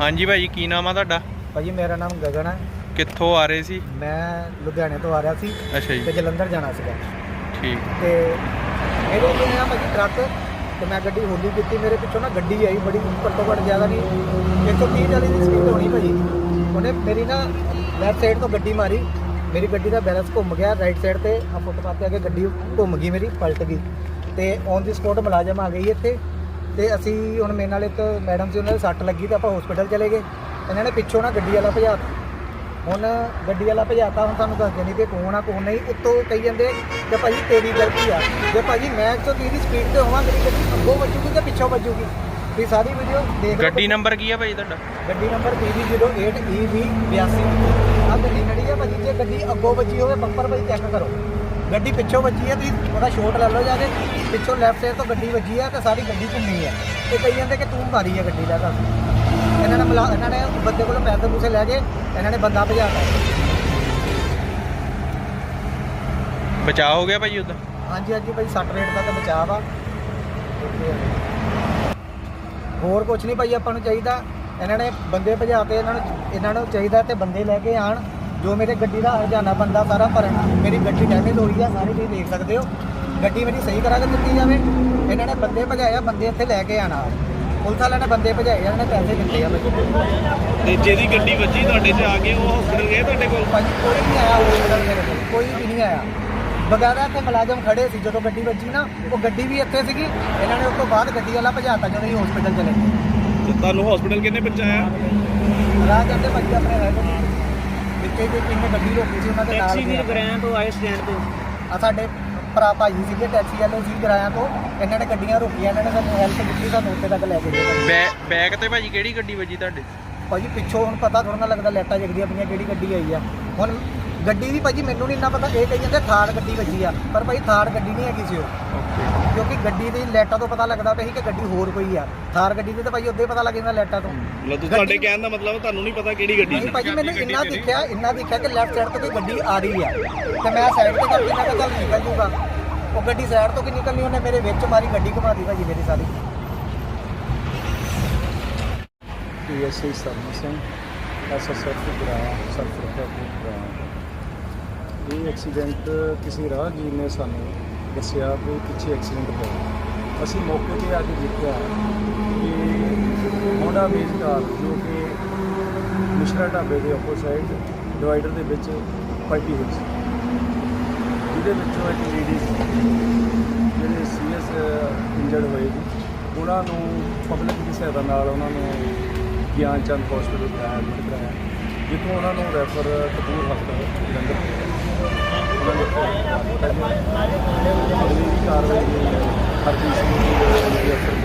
ਹਾਂਜੀ ਭਾਜੀ ਕੀ ਨਾਮ ਆ ਤੁਹਾਡਾ? ਭਾਜੀ ਮੇਰਾ ਨਾਮ ਗਗਨ ਹੈ। ਕਿੱਥੋਂ ਆ ਰਹੇ ਸੀ? ਮੈਂ ਲੁਧਿਆਣੇ ਤੋਂ ਆ ਰਿਹਾ ਸੀ ਅੱਛਾ ਤੇ ਜੀ ਜਲੰਧਰ ਜਾਣਾ ਸੀਗਾ। ਠੀਕ। ਤੇ ਮੇਰੇ ਕੋਲ ਆਇਆ ਭਾਜੀ ਟਰੱਕ ਤੇ ਮੈਂ ਗੱਡੀ ਹੌਲੀ ਕੀਤੀ ਮੇਰੇ ਪਿੱਛੋਂ ਨਾ ਗੱਡੀ ਆਈ ਬੜੀ ਘੱਟੋ ਘੱਟ ਜ਼ਿਆਦਾ ਨਹੀਂ 130 40 ਦੀ ਸਪੀਡ ਹੋਣੀ ਭਾਜੀ। ਉਹਨੇ ਮੇਰੀ ਨਾ ਲੈਫਟ ਸਾਈਡ ਤੋਂ ਗੱਡੀ ਮਾਰੀ ਮੇਰੀ ਗੱਡੀ ਦਾ ਬੈਲੈਂਸ ਘੁੰਮ ਗਿਆ ਰਾਈਟ ਸਾਈਡ ਤੇ ਆ ਫੁੱਟਪਾਥ ਤੇ ਆ ਕੇ ਗੱਡੀ ਘੁੰਮ ਗਈ ਮੇਰੀ ਪਲਟ ਗਈ। ਤੇ ਔਨ ਦੀ ਸਪੋਟ ਮੁਲਾਜ਼ਮ ਆ ਗਈ ਇੱਥੇ। ਤੇ ਅਸੀਂ ਹੁਣ ਮੇਰੇ ਨਾਲ ਇੱਕ ਮੈਡਮ ਸੀ ਉਹਨਾਂ ਦੇ ਸੱਟ ਲੱਗੀ ਤੇ ਆਪਾਂ ਹਸਪੀਟਲ ਚਲੇ ਗਏ। ਇਹਨਾਂ ਨੇ ਪਿੱਛੋਂ ਨਾ ਗੱਡੀ ਵਾਲਾ ਭਜਾਤਾ ਹੁਣ ਗੱਡੀ ਵਾਲਾ ਭਜਾਤਾ ਹੁਣ ਤੁਹਾਨੂੰ ਦੱਸਦੇ ਨਹੀਂ ਕਿ ਕੌਣ ਆ ਕੌਣ ਨਹੀਂ। ਉੱਤੋਂ ਕਹੀ ਜਾਂਦੇ ਕਿ ਭਾਜੀ ਤੇਰੀ ਗਲਤੀ ਆ। ਜੇ ਭਾਜੀ ਮੈਂ 130 ਦੀ ਸਪੀਡ ਤੇ ਹੋਵਾਂ ਮੇਰੀ ਗੱਡੀ ਅੱਗੋਂ ਵੱਜੂਗੀ ਤੇ ਪਿੱਛੋਂ ਵੱਜੂਗੀ? ਵੀ ਸਾਰੀ ਵੀਡੀਓ ਦੇਖ ਗੱਡੀ ਨੰਬਰ ਕੀ ਆ ਭਾਜੀ ਤੁਹਾਡਾ? ਗੱਡੀ ਨੰਬਰ PB08EV82 ਆ ਗੱਡੀ ਨੜੀ ਆ ਭਾਜੀ ਜੇ ਗੱਡੀ ਅੱਗੋਂ ਵੱਜੀ ਹੋਵੇ ਬੰਪਰ ਭਾਜੀ ਚੈੱਕ ਕਰੋ। ਗੱਡੀ ਪਿੱਛੋਂ ਵੱਜੀ ਹੈ ਤੁਸੀਂ ਉਹਦਾ ਸ਼ੋਟ ਲੈ ਲਓ ਜਾ ਕੇ ਪਿੱਛੋਂ ਲੈਫਟ ਸਾਈਡ ਤੋਂ ਗੱਡੀ ਵੱਜੀ ਹੈ ਤੇ ਸਾਰੀ ਗੱਡੀ ਘੁੰਮੀ ਹੈ। ਤੇ ਕਈ ਜਾਂਦੇ ਕਿ ਤੂੰ ਮਾਰੀ ਹੈ ਗੱਡੀ ਦਾ ਦੱਸ। ਇਹਨਾਂ ਨੇ ਮਿਲਾ ਇਹਨਾਂ ਨੇ ਬੰਦੇ ਕੋਲੋਂ ਪੈਸੇ ਪੂਸੇ ਲੈ ਕੇ ਇਹਨਾਂ ਨੇ ਬੰਦਾ ਭਜਾਤਾ ਬਚਾਅ ਹੋ ਗਿਆ ਭਾਜੀ ਉਹਦਾ ਹਾਂਜੀ ਹਾਂਜੀ ਭਾਈ 60 ਰੇਟ ਦਾ ਤਾਂ ਬਚਾਅ ਵਾ। ਹੋਰ ਕੁਝ ਨਹੀਂ ਭਾਈ ਆਪਾਂ ਨੂੰ ਚਾਹੀਦਾ। ਇਹਨਾਂ ਨੇ ਬੰਦੇ ਭਜਾ ਕੇ ਇਹਨਾਂ ਨੂੰ ਇਹਨਾਂ ਨੂੰ ਚਾਹੀਦਾ ਤੇ ਬੰਦੇ ਲੈ ਕੇ ਆਣ ਜੋ ਮੇਰੇ ਗੱਡੀ ਦਾ ਹਰਜਾਨਾ ਬੰਦਾ ਸਾਰਾ ਭਰਨ ਮੇਰੀ ਗੱਡੀ ਡੈਮੇਜ ਹੋਈ ਆ ਸਾਰੇ ਤੁਸੀਂ ਦੇਖ ਸਕਦੇ ਹੋ। ਗੱਡੀ ਮੇਰੀ ਸਹੀ ਕਰਾ ਕੇ ਦਿੱਤੀ ਜਾਵੇ। ਇਹਨਾਂ ਨੇ ਬੰਦੇ ਭਜਾਇਆ ਬੰਦੇ ਇੱਥੇ ਲੈ ਕੇ ਆਣਾ ਪੁਲਿਸ ਵਾਲਿਆਂ ਨੇ ਬੰਦੇ ਭਜਾਏ ਇਹਨਾਂ ਨੇ ਪੈਸੇ ਦਿੱਤੇ ਆ ਭਾਈ ਤੇ ਜਿਹਦੀ ਗੱਡੀ ਵੱਜੀ ਤੁਹਾਡੇ 'ਚ ਆ ਕੇ ਉਹ ਹਸਪੀਟਲ ਗਏ ਤੁਹਾਡੇ ਕੋਲ? ਭਾਜੀ ਕੋਈ ਨਹੀਂ ਆਇਆ hospital ਮੇਰੇ ਕੋਲ ਕੋਈ ਵੀ ਨਹੀਂ ਆਇਆ। ਬਗਾਰਾ ਤੇ ਮੁਲਾਜ਼ਮ ਖੜੇ ਸੀ ਜਦੋਂ ਗੱਡੀ ਵੱਜੀ ਨਾ ਉਹ ਗੱਡੀ ਵੀ ਇੱਥੇ ਸੀਗੀ। ਇਹਨਾਂ ਨੇ ਉਸ ਤੋਂ ਬਾਅਦ ਗੱਡੀ ਵਾਲਾ ਭਜਾਤਾ ਜਦੋਂ ਅਸੀਂ ਹਸਪੀਟਲ ਚਲੇ ਗਏ। ਤੇ ਤੁਹਾਨੂੰ ਹਸਪੀਟਲ ਕਿੰਨੇ ਪਹੁੰਚਾਇਆ? ਰਾਹ ਜਾਂਦੇ ਭਾਜੀ ਆਪਣੇ ਰਹਿ ਗਏ ਵਿੱਚੇ ਕੋਈ ਕਿੰਨੇ ਗੱਡੀ ਰੋਕੀ ਸੀ ਉਹਨਾਂ ਦੇ ਨਾਲ ਟੈਕਸੀ ਵੀ ਗਿਆ। ਗ੍ਰਹਿਆਂ ਤੋਂ ਆਏ ਸਟੈਂਡ ਤੋਂ। ਆ ਸਾਡੇ ਭਰਾ ਭਾਜੀ ਸੀਗੇ ਟੈਕਸੀ ਵਾਲੇ ਸੀ ਕਿਰਾਇਆ ਤੋਂ। ਇਹਨਾਂ ਨੇ ਗੱਡੀਆਂ ਰੋਕੀਆਂ ਇਹਨਾਂ ਨੇ ਸਾਨੂੰ ਹੈਲਪ ਕੀਤੀ ਸਾਨੂੰ ਉੱਥੇ ਤੱਕ ਲੈ ਕੇ ਗਏ। ਭਾਜੀ। ਬੈ- ਬੈਗ ਤੇ ਭਾਜੀ ਕਿਹੜੀ ਗੱਡੀ ਵੱਜੀ ਤੁਹਾਡੇ? ਭਾਜੀ ਪਿੱਛੋਂ ਹੁਣ ਪਤਾ ਥੋੜਾ ਨਾ ਲੱਗਦਾ ਲੈਟਾਂ ਜਗਦੀਆਂ ਪਈਆਂ ਕਿਹੜੀ ਗੱਡੀ ਆਈ ਆ। ਹੁਣ ਗੱਡੀ ਦੀ ਭਾਜੀ ਮੈਨੂੰ ਨਹੀਂ ਇੰਨਾ ਪਤਾ ਇਹ ਕਹੀ ਜਾਂਦੇ ਥਾਰ ਗੱਡੀ ਵੱਜੀ ਆ ਪਰ ਭਾਈ ਥਾਰ ਗੱਡੀ ਨਹੀਂ ਹੈਗੀ ਸੀ ਉਹ। ਓਕੇ। ਕਿਉਂਕਿ ਗੱਡੀ ਦੀ ਲੈਟਾਂ ਤੋਂ ਪਤਾ ਲੱਗਦਾ ਪਿਆ ਸੀ ਕਿ ਗੱਡੀ ਹੋਰ ਕੋਈ ਆ। ਥਾਰ ਗੱਡੀ ਦੀ ਤਾਂ ਭਾਈ ਉਦੋਂ ਪਤਾ ਲੱਗ ਜਾਂਦਾ ਲੈਟਾਂ ਤੋਂ। ਮਤਲਬ ਤੁਸੀਂ ਤੁਹਾਡੇ ਕਹਿਣ ਦਾ ਮਤਲਬ ਤੁਹਾਨੂੰ ਨਹੀਂ ਪਤਾ ਕਿਹੜੀ ਗੱਡੀ ਨਹੀਂ ਸੀ। ਭਾਜੀ ਮੈਨੂੰ ਇੰਨਾ ਦਿਖਿਆ ਇੰਨਾ ਦਿਖਿਆ ਕਿ ਲੈਫਟ ਸਾਈਡ ਤੋਂ ਕੋਈ ਗੱਡੀ ਆ ਰਹੀ ਆ। ਤੇ ਮੈਂ ਸਾਈਡ ਤੇ ਕਰਕੇ ਮੈਂ ਕਿਹਾ ਚੱਲ ਨਿਕਲ ਜੂਗਾ। ਉਹ ਗੱਡੀ ਸਾਈਡ ਤੋਂ ਕਿ ਨਿਕਲਣੀ ਉਹਨੇ ਮੇਰੇ ਵਿੱਚ ਮਾਰੀ ਗੱਡੀ ਘੁਮਾਦੀ ਭਾਜੀ ਮੇਰੀ ਸਾਰੀ। ਪੀਐਸਆਈ ਸਰਮ ਸਿੰਘ ਐਸਐਸਐਫ ਗਰਾਇਆ ਸਰਫਰਕਾ ਗਰਾਇਆ ਇਹ ਐਕਸੀਡੈਂਟ ਕਿਸੇ ਰਾਹਗੀਰ ਨੇ ਸਾਨੂੰ ਦੱਸਿਆ ਵੀ ਪਿੱਛੇ ਐਕਸੀਡੈਂਟ ਹੋਇਆ। ਅਸੀਂ ਮੌਕੇ ਤੇ ਆ ਕੇ ਦੇਖਿਆ ਕਿ ਹੋਂਡਾ ਮੇਜ ਕਾਰ ਜੋ ਕਿ ਮਿਸ਼ਰਾ ਢਾਬੇ ਦੇ ਆਪੋਸਾਈਡ ਡਿਵਾਈਡਰ ਦੇ ਵਿੱਚ ਪਲਟੀ ਹੋਈ ਸੀ। ਜਿਹਦੇ ਵਿੱਚੋਂ ਇੱਕ ਲੇਡੀ ਜਿਹੜੇ ਸੀਰੀਅਸ ਇੰਜਰਡ ਹੋਏ ਸੀ, ਉਹਨਾਂ ਨੂੰ ਪਬਲਿਕ ਦੀ ਸਹਾਇਤਾ ਨਾਲ ਉਹਨਾਂ ਨੂੰ ਗਿਆਨ ਚੰਦ ਹਸਪੀਟਲ ਪਹੁੰਚਾਇਆ ਐਡਮਿਟ ਕਰਾਇਆ, ਜਿੱਥੋਂ ਉਹਨਾਂ ਨੂੰ ਰੈਫਰ ਕਪੂਰ ਹਸਪਤਾਲ ਜਲੰਧਰ। ਕਾਰਵਾਈ ਹਰਜੀਤ ਸਿੰਘ ਜੀ ਦੇ ਅਫਸਰ